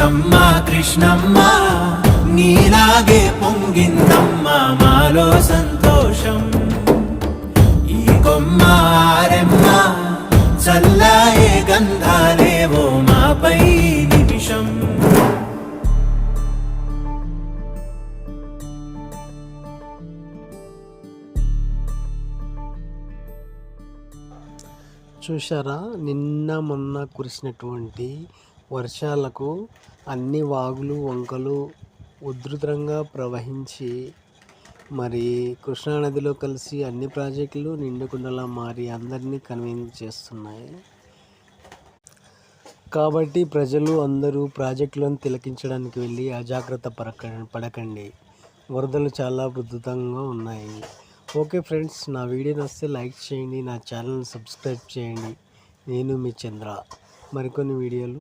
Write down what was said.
కృష్ణమ్మ కృష్ణమ్మ నీలాగే పొంగిందమ్మ మాలో సంతోషం. ఈ కొమ్మ ఆరెమ్మ చల్లాయే గంధాలేవో మాపై నిమిషం. చూశారా? నిన్న మొన్న కురిసినటువంటి వర్షాలకు అన్ని వాగులు వంకలు ఉధృతంగా ప్రవహించి మరి కృష్ణానదిలో కలిసి అన్ని ప్రాజెక్టులు నిండుకుండలా మారి అందరినీ కన్వీన్స్ చేస్తున్నాయి. కాబట్టి ప్రజలు అందరూ ప్రాజెక్టులను తిలకించడానికి వెళ్ళి అజాగ్రత్త పడక పడకండి. వరదలు చాలా ఉధృతంగా ఉన్నాయి. ఓకే ఫ్రెండ్స్ నా వీడియో నచ్చితే లైక్ చేయండి నా ఛానల్ని సబ్స్క్రైబ్ చేయండి. నేను మీ చంద్ర. మరికొన్ని వీడియోలు